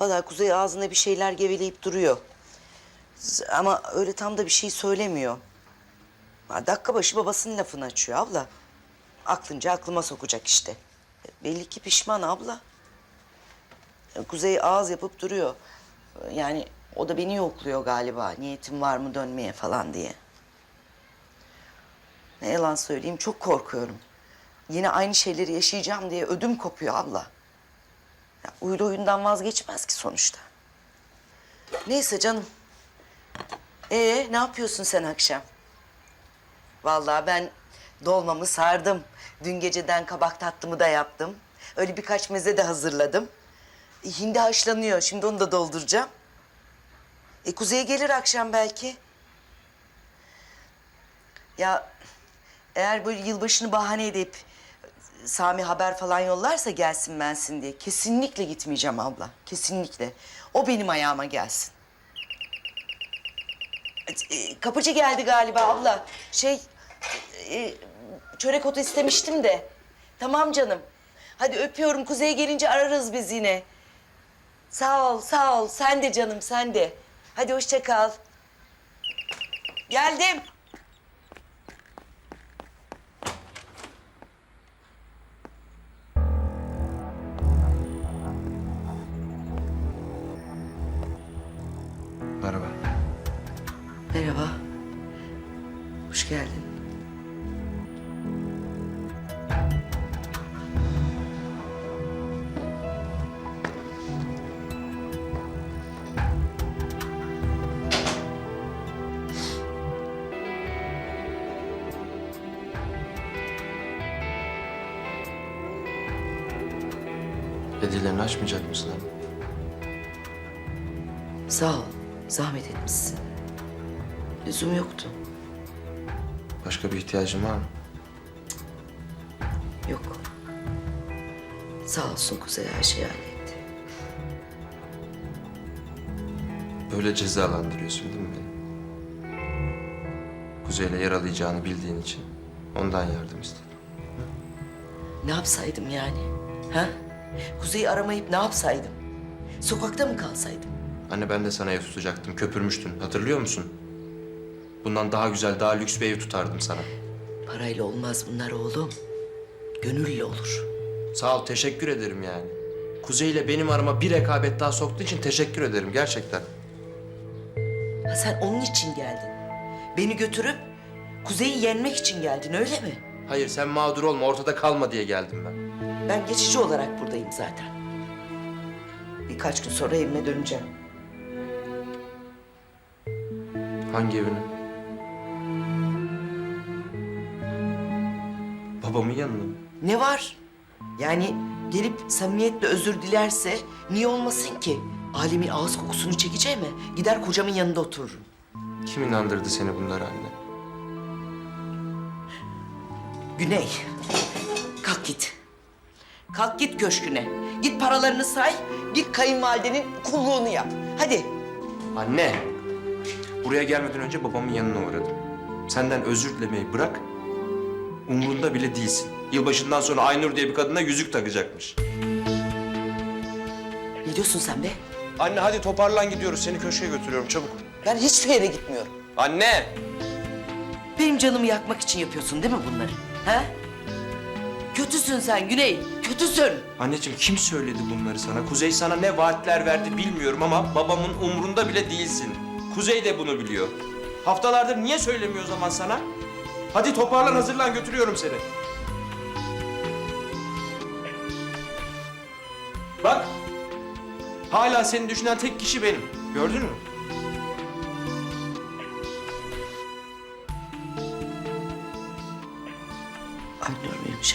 Vallahi Kuzey ağzında bir şeyler geveleyip duruyor. Ama öyle tam da bir şey söylemiyor. Dakika başı babasının lafını açıyor abla. Aklınca aklıma sokacak işte. Belli ki pişman abla. Kuzey ağız yapıp duruyor. Yani o da beni yokluyor galiba. Niyetim var mı dönmeye falan diye. Ne yalan söyleyeyim çok korkuyorum. Yine aynı şeyleri yaşayacağım diye ödüm kopuyor abla. Ya, uydu oyundan vazgeçmez ki sonuçta. Neyse canım. Ee ne yapıyorsun sen akşam? Vallahi ben dolmamı sardım. Dün geceden kabak tatlımı da yaptım. Öyle birkaç meze de hazırladım. E, hindi haşlanıyor. Şimdi onu da dolduracağım. E Kuzey'e gelir akşam belki. Ya eğer böyle yılbaşını bahane edip Sami haber falan yollarsa gelsin bensin diye kesinlikle gitmeyeceğim abla. Kesinlikle. O benim ayağıma gelsin. E, Kapıcı geldi galiba abla. Şey e, çörek otu istemiştim de. Tamam canım. Hadi öpüyorum. Kuzey gelince ararız biz yine. Sağ ol, sağ ol. Sen de canım, sen de. Hadi hoşça kal. Geldim. Merhaba. Merhaba. Hoş geldin. Hediyelerini açmayacak mısın? Sağ ol. Zahmet etmişsin. Lüzum yoktu. Başka bir ihtiyacın var mı? Yok. Sağ olsun Kuzey her şeyi halletti. Böyle cezalandırıyorsun değil mi beni? Kuzey'le yaralayacağını bildiğin için ondan yardım istedim. Ne yapsaydım yani? Ha? Kuzey'i aramayıp ne yapsaydım? Sokakta mı kalsaydım? Anne ben de sana ev tutacaktım, köpürmüştün. Hatırlıyor musun? Bundan daha güzel, daha lüks bir ev tutardım sana. Parayla olmaz bunlar oğlum. Gönülle olur. Sağ ol, teşekkür ederim yani. Kuzey'le benim arama bir rekabet daha soktuğu için teşekkür ederim gerçekten. Ha sen onun için geldin. Beni götürüp Kuzey'i yenmek için geldin öyle mi? Hayır sen mağdur olma, ortada kalma diye geldim ben. Ben geçici olarak buradayım zaten. Birkaç gün sonra evime döneceğim. Hangi evine? Babamın yanına mı? Ne var? Yani gelip samimiyetle özür dilerse niye olmasın ki? Alemin ağız kokusunu çekeceğim mi? Gider kocamın yanında otururum. Kim inandırdı seni bunlara anne? Güney, kalk git. Kalk git köşküne. Git paralarını say, git kayınvalidenin kulluğunu yap. Hadi. Anne! Buraya gelmeden önce babamın yanına uğradım. Senden özür dilemeyi bırak, umrunda bile değilsin. Yılbaşından sonra Aynur diye bir kadına yüzük takacakmış. Ne diyorsun sen be? Anne hadi toparlan gidiyoruz. Seni köşeye götürüyorum çabuk. Ben hiçbir yere gitmiyorum. Anne! Benim canımı yakmak için yapıyorsun değil mi bunları? Ha? Kötüsün sen Güney, kötüsün. Anneciğim kim söyledi bunları sana? Kuzey sana ne vaatler verdi bilmiyorum ama babamın umrunda bile değilsin. Kuzey de bunu biliyor. Haftalardır niye söylemiyor o zaman sana? Hadi toparlan hazırlan götürüyorum seni. Bak. Hala seni düşünen tek kişi benim. Gördün mü? Aynur muymuş